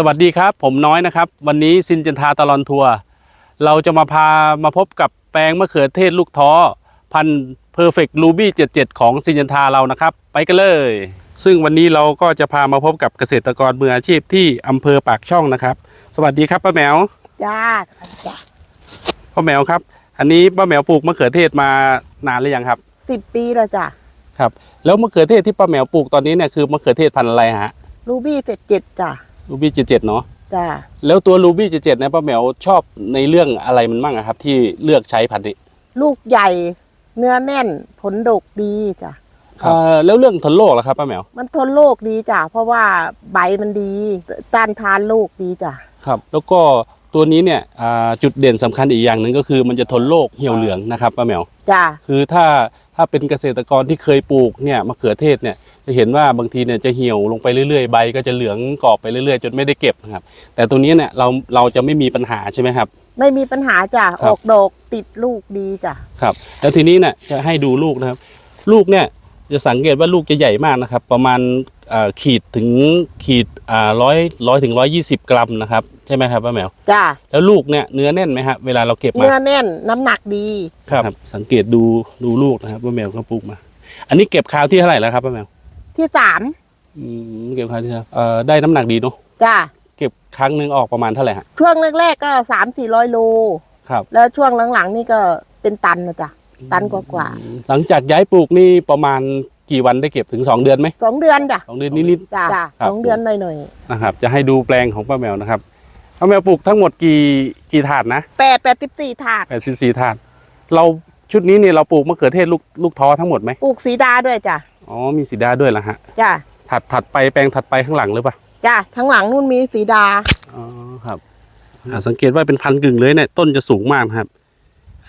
สวัสดีครับ ผมน้อยนะครับ วันนี้ซินจันทาตลอนทัวร์เราจะมาพามาพบกับแปลงมะเขือเทศลูกท้อ พันเพอร์เฟกต์รูบี้77 ของซินจันทาเรานะครับ ไปกันเลย ซึ่งวันนี้เราก็จะพามาพบกับเกษตรกรมืออาชีพที่อำเภอปากช่องนะครับ สวัสดีครับป้าแมวจ้าจ้าป้าแมวครับ อันนี้ป้าแมวปลูกมะเขือเทศมานานหรือยังครับสิบปีแล้วจ้ะครับ แล้วมะเขือเทศที่ป้าแมวปลูกตอนนี้เนี่ยคือมะเขือเทศพันธุ์อะไรฮะรูบี้เจ็ดเจ็ดจ้ะ รูบี้77เนาะจ้าแล้วตัวรูบี้77เนี่ยป้าแมวชอบในเรื่องอะไรมันบ้างอะครับ ที่เลือกใช้พันธุ์นี้ลูกใหญ่ เนื้อแน่น ผลดกดีจ้ะเอ่อแล้วเรื่องทนโรคล่ะครับป้าแมวมันทนโรคดีจ้ะเพราะว่าใบมันดีต้านทานโรคดีจ้ะครับ แล้วก็ตัวนี้เนี่ยอ่าจุดเด่นสำคัญอีกอย่างหนึ่งก็คือมันจะทนโรคเหี่ยวเหลืองนะครับป้าแมวจ้าคือถ้า ถ้าเป็นเกษตรกรที่เคยปลูกเนี่ยมะเขือเทศเนี่ยจะเห็นว่าบางทีเนี่ยจะเหี่ยวลงไปเรื่อยๆ ใบก็จะเหลืองกรอบไปเรื่อยๆ จนไม่ได้เก็บนะครับ แต่ตัวนี้เนี่ยเราเราจะไม่มีปัญหาใช่ไหมครับ ไม่มีปัญหาจ้ะครัอบอกดอกติดลูกดีจ้ะครับ แล้วทีนี้เนี่ยจะให้ดูลูกนะครับ ลูกเนี่ย จะสังเกตว่าลูกจะใหญ่มากนะครับ ประมาณอ่าขีดถึงขีดอ่าร้อยร้อยถึงร้อยยี่สิบกรัมนะครับ ใช่ไหมครับป้าแมวจ้าแล้วลูกเนี่ยเนื้อแน่นไหมครับเวลาเราเก็บมาเนื้อแน่นน้ำหนักดีครับ สังเกตดูดูลูกนะครับว่าแมวเขาปลูกมา อันนี้เก็บคราวที่เท่าไหร่แล้วครับป้าแมวที่สามอืมเก็บคราวที่เท่าเอ่อได้น้ำหนักดีเนาะจ้าเก็บครั้งหนึ่งออกประมาณเท่าไหร่ฮะช่วงแรกๆก็สามสี่ร้อยโลครับแล้วช่วงหลังๆนี่ก็เป็นตันนะจ้ะ ตันกว่าหลังจากย้ายปลูกนี่ประมาณกี่วันได้เก็บถึง 2 เดือนไหมๆสองเดือนจ้ะสองเดือนนิดจ้าครับสองเดือนหน่อยๆนะครับ จะให้ดูแปลงของป้าแมวนะครับป้าแมวปลูกทั้งหมดกี่กี่ถาดนะๆแปดแปดสิบสี่ถาด84ถาด เราชุดนี้เนี่ยเราปลูกมะเขือเทศลูกลูกท้อทั้งหมดไหมปลูกสีดาด้วยจ้ะอ๋อมีสีดาด้วยเหรอฮะจ้ะถัดถัดไปแปลงถัดไปข้างหลังหรือเปล่าจ้ะทั้งหลังนู่นมีสีดาอ๋อครับอ่าสังเกตว่าเป็นพันธุ์กึ่งเลยเนี่ยต้นจะสูงมากนะครับ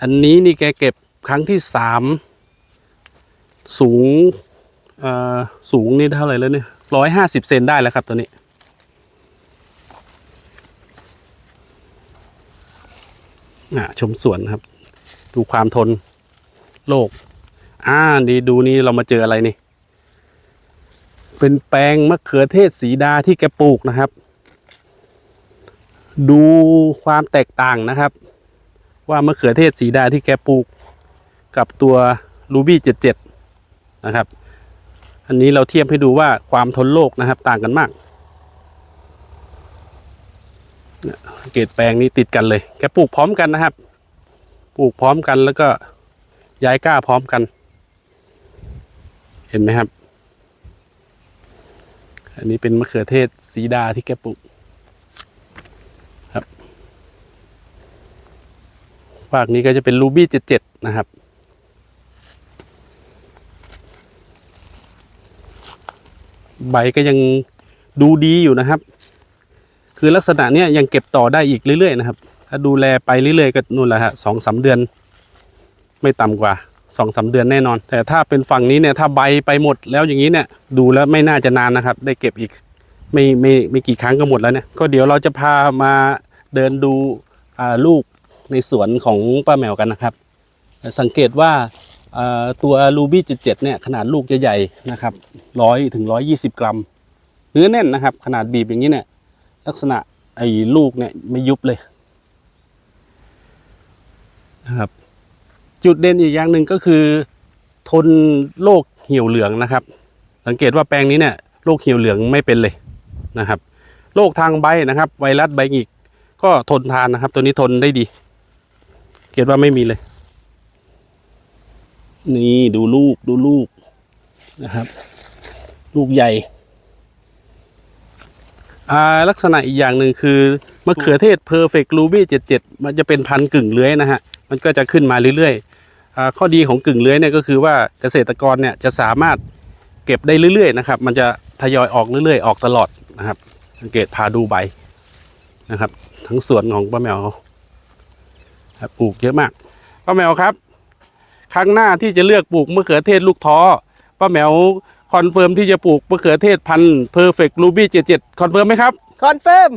อันนี้นี่แกเก็บ ครั้งที่สามสูงสูงนี่เท่าไหร่แล้วเนี่ยร้อยห้าสิบเซนได้แล้วครับตัวนี้ ชมสวนครับ ดูความทนโลก อ่าดีดูนี่เรามาเจออะไรนี่ เป็นแปลงมะเขือเทศสีดาที่แกปลูกนะครับ ดูความแตกต่างนะครับ ว่ามะเขือเทศสีดาที่แกปลูก กับตัวรูบี้77 นะครับ อันนี้เราเทียบให้ดูว่าความทนโรคนะครับ ต่างกันมากเกตแปลงนี้ติดกันเลยแกปลูกพร้อมกันนะครับ ปลูกพร้อมกันแล้วก็ย้ายก้าพร้อมกัน เห็นไหมครับ อันนี้เป็นมะเขือเทศสีดาที่แกปลูกครับฝากนี้ก็จะเป็นรูบี้77นะครับ ใบก็ยังดูดีอยู่นะครับ คือลักษณะเนี้ยยังเก็บต่อได้อีกเรื่อยๆนะครับ ถ้าดูแลไปเรื่อยๆก็นู่นแหละฮะสองสามเดือน ไม่ต่ำกว่าสองสามเดือนแน่นอน แต่ถ้าเป็นฝั่งนี้เนี่ยถ้าใบไปหมดแล้วอย่างนี้เนี่ยดูแล้วไม่น่าจะนานนะครับ ได้เก็บอีกไม่ไม่ไม่กี่ครั้งก็หมดแล้วเนี่ยก็เดี๋ยวเราจะพามาเดินดูอ่าลูกในสวนของป้าแมวกันนะครับ สังเกตว่า ตัวรูบี้77เนี่ยขนาดลูกจะใหญ่นะครับร้อยถึงร้อยยี่สิบกรัม เนื้อแน่นนะครับ ขนาดบีบอย่างนี้เนี่ย ลักษณะไอ้ลูกเนี่ยไม่ยุบเลยนะครับ จุดเด่นอีกอย่างหนึ่งก็คือ ทนโรคเหี่ยวเหลืองนะครับ สังเกตว่าแปลงนี้เนี่ยโรคเหี่ยวเหลืองไม่เป็นเลยนะครับโรคทางใบนะครับ ไวรัสใบหงิกก็ทนทานนะครับ ตัวนี้ทนได้ดี เกียดว่าไม่มีเลย นี่ดูลูกดูลูกนะครับ ลูกใหญ่ลักษณะอีกอย่างหนึ่งคือมะเขือเทศ Perfect Ruby 77มันจะเป็นพันกึ่งเลื้อยนะฮะ มันก็จะขึ้นมาเรื่อยๆ ข้อดีของกึ่งเลื้อยเนี่ยก็คือว่าเกษตรกรเนี่ยจะสามารถเก็บได้เรื่อยๆนะครับ มันจะทยอยออกเรื่อยๆ ออกตลอดนะครับ สังเกตพาดูใบนะครับ ทั้งสวนของป้าแมวครับปลูกเยอะมากป้าแมวครับ ครั้งหน้าที่จะเลือกปลูกมะเขือเทศลูกท้อป้าแมวคอนเฟิร์มที่จะปลูกมะเขือเทศพันธุ์เพอร์เฟกต์รูบี้เจ็ดเจ็ดคอนเฟิร์มไหมครับ คอนเฟิร์ม